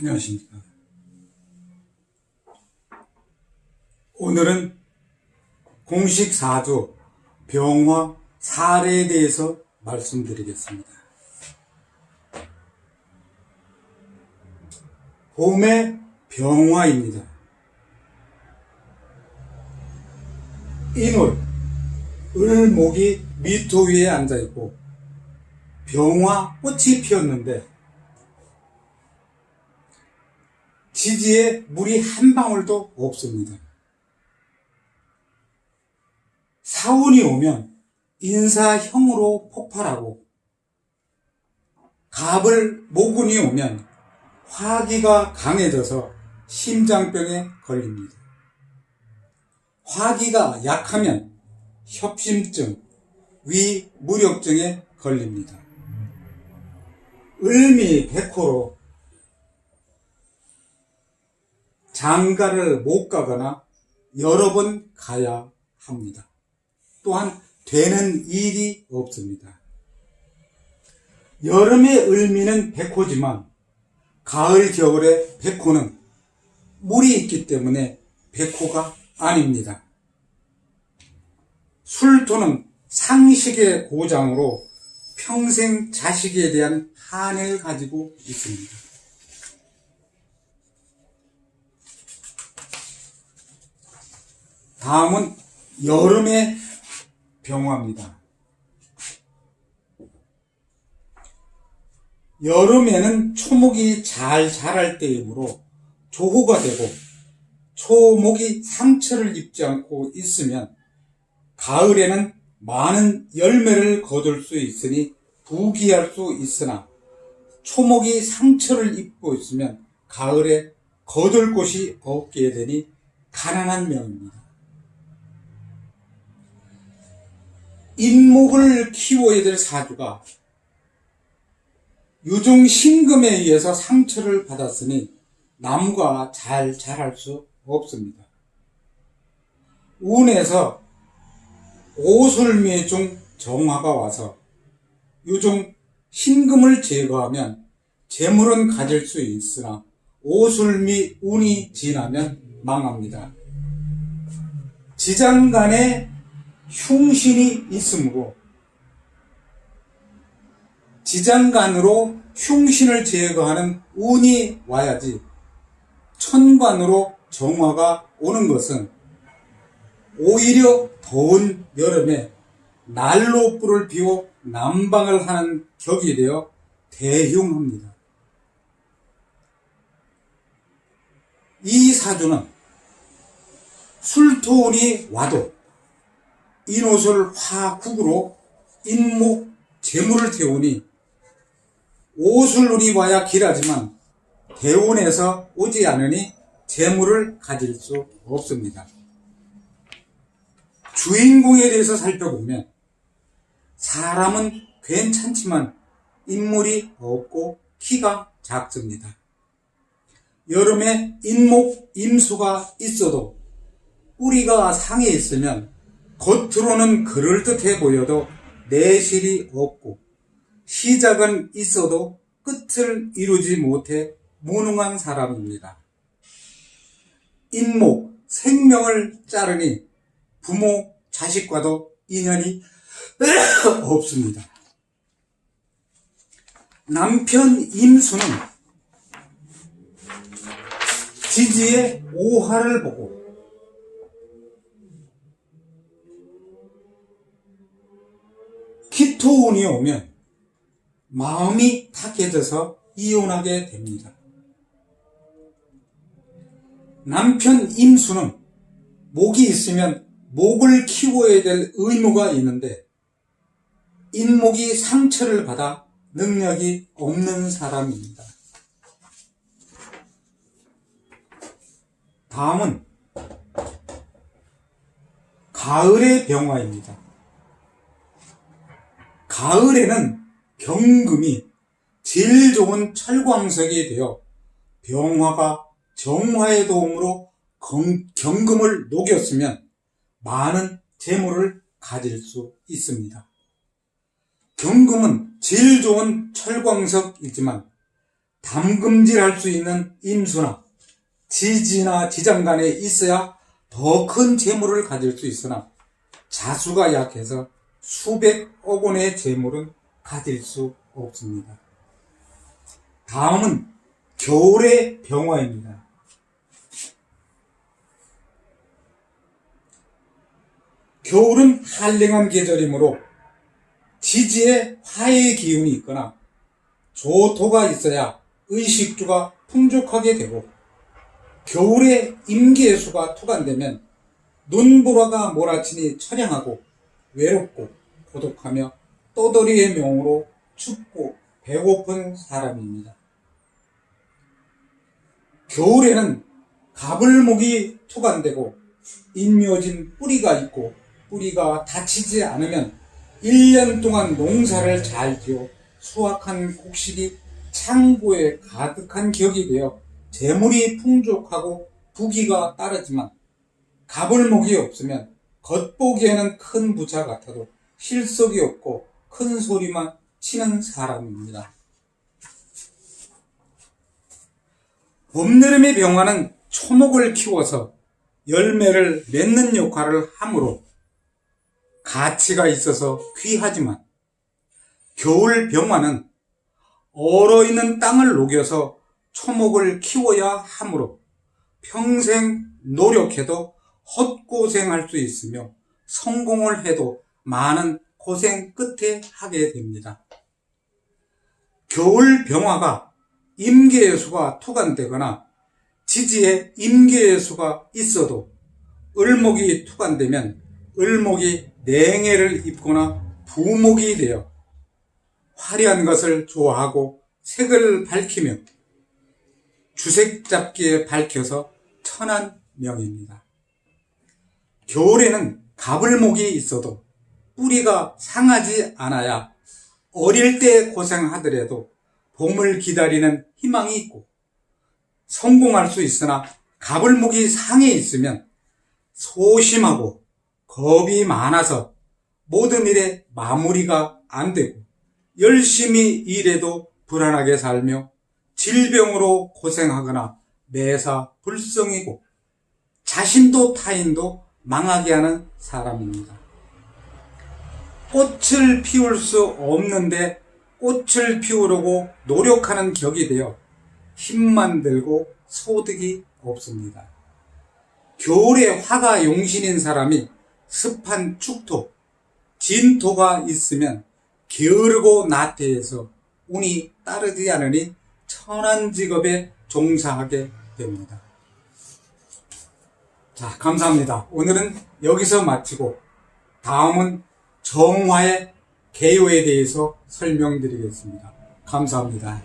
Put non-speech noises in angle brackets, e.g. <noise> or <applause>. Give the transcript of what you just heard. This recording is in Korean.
안녕하십니까. 오늘은 공식 사조 병화 사례에 대해서 말씀드리겠습니다. 봄의 병화입니다. 인월, 을목이 미토 위에 앉아있고 병화 꽃이 피었는데 지지에 물이 한 방울도 없습니다. 사운이 오면 인사형으로 폭발하고 갑을 모군이 오면 화기가 강해져서 심장병에 걸립니다. 화기가 약하면 협심증, 위무력증에 걸립니다. 을미 백호로 장가를 못 가거나 여러 번 가야 합니다. 또한 되는 일이 없습니다. 여름의 을미는 백호지만 가을 겨울의 백호는 물이 있기 때문에 백호가 아닙니다. 술토는 상식의 고장으로 평생 자식에 대한 한을 가지고 있습니다. 다음은 여름의 병화입니다. 여름에는 초목이 잘 자랄 때이므로 조후가 되고 초목이 상처를 입지 않고 있으면 가을에는 많은 열매를 거둘 수 있으니 부귀할 수 있으나 초목이 상처를 입고 있으면 가을에 거둘 곳이 없게 되니 가난한 명입니다. 인목을 키워야 될 사주가 유중 신금에 의해서 상처를 받았으니 나무가 잘 자랄 수 없습니다. 운에서 오술미 중 정화가 와서 유중 신금을 제거하면 재물은 가질 수 있으나 오술미 운이 지나면 망합니다. 지장간에 흉신이 있으므로 지장간으로 흉신을 제거하는 운이 와야지 천관으로 정화가 오는 것은 오히려 더운 여름에 난로 불을 피워 난방을 하는 격이 되어 대흉합니다. 이 사주는 술토운이 와도 인옷을 화국으로 인목 재물을 태우니 오술운이 와야 길하지만 대운에서 오지 않으니 재물을 가질 수 없습니다. 주인공에 대해서 살펴보면 사람은 괜찮지만 인물이 없고 키가 작습니다. 여름에 인목, 임수가 있어도 뿌리가 상해 있으면 겉으로는 그럴듯해 보여도 내실이 없고 시작은 있어도 끝을 이루지 못해 무능한 사람입니다. 인목, 생명을 자르니 부모, 자식과도 인연이 <coughs> 없습니다. 남편 임수는 지지의 오화를 보고 기토운이 오면 마음이 탁해져서 이혼하게 됩니다. 남편 임수는 목이 있으면 목을 키워야 될 의무가 있는데 인목이 상처를 받아 능력이 없는 사람입니다. 다음은 가을의 병화입니다. 가을에는 경금이 제일 좋은 철광석이 되어 병화가 정화의 도움으로 경, 경금을 녹였으면 많은 재물을 가질 수 있습니다. 경금은 제일 좋은 철광석이지만 담금질할 수 있는 임수나 지지나 지장간에 있어야 더 큰 재물을 가질 수 있으나 자수가 약해서 수백억 원의 재물은 가질 수 없습니다. 다음은 겨울의 병화입니다. 겨울은 한랭한 계절이므로 지지에 화의 기운이 있거나 조토가 있어야 의식주가 풍족하게 되고 겨울에 임계수가 투간되면 눈보라가 몰아치니 처량하고 외롭고 고독하며 떠돌이의 명으로 춥고 배고픈 사람입니다. 겨울에는 가불목이 투간되고 인묘진 뿌리가 있고 뿌리가 다치지 않으면 1년 동안 농사를 잘 지어 수확한 곡식이 창고에 가득한 격이 되어 재물이 풍족하고 부기가 따르지만 가불목이 없으면 겉보기에는 큰 부자 같아도 실속이 없고 큰 소리만 치는 사람입니다. 봄여름의 병화는 초목을 키워서 열매를 맺는 역할을 하므로 가치가 있어서 귀하지만 겨울 병화는 얼어있는 땅을 녹여서 초목을 키워야 하므로 평생 노력해도 헛고생할 수 있으며 성공을 해도 많은 고생 끝에 하게 됩니다. 겨울 병화가 임계수가 투간되거나 지지에 임계수가 있어도 을목이 투간되면 을목이 냉해를 입거나 부목이 되어 화려한 것을 좋아하고 색을 밝히며 주색 잡기에 밝혀서 천한 명입니다. 겨울에는 가불목이 있어도 뿌리가 상하지 않아야 어릴 때 고생하더라도 봄을 기다리는 희망이 있고 성공할 수 있으나 가불목이 상해 있으면 소심하고 겁이 많아서 모든 일에 마무리가 안 되고 열심히 일해도 불안하게 살며 질병으로 고생하거나 매사 불성이고 자신도 타인도 망하게 하는 사람입니다. 꽃을 피울 수 없는데 꽃을 피우려고 노력하는 격이 되어 힘만 들고 소득이 없습니다. 겨울에 화가 용신인 사람이 습한 축토, 진토가 있으면 게으르고 나태해서 운이 따르지 않으니 천한 직업에 종사하게 됩니다. 자, 감사합니다. 오늘은 여기서 마치고 다음은 정화의 개요에 대해서 설명드리겠습니다. 감사합니다.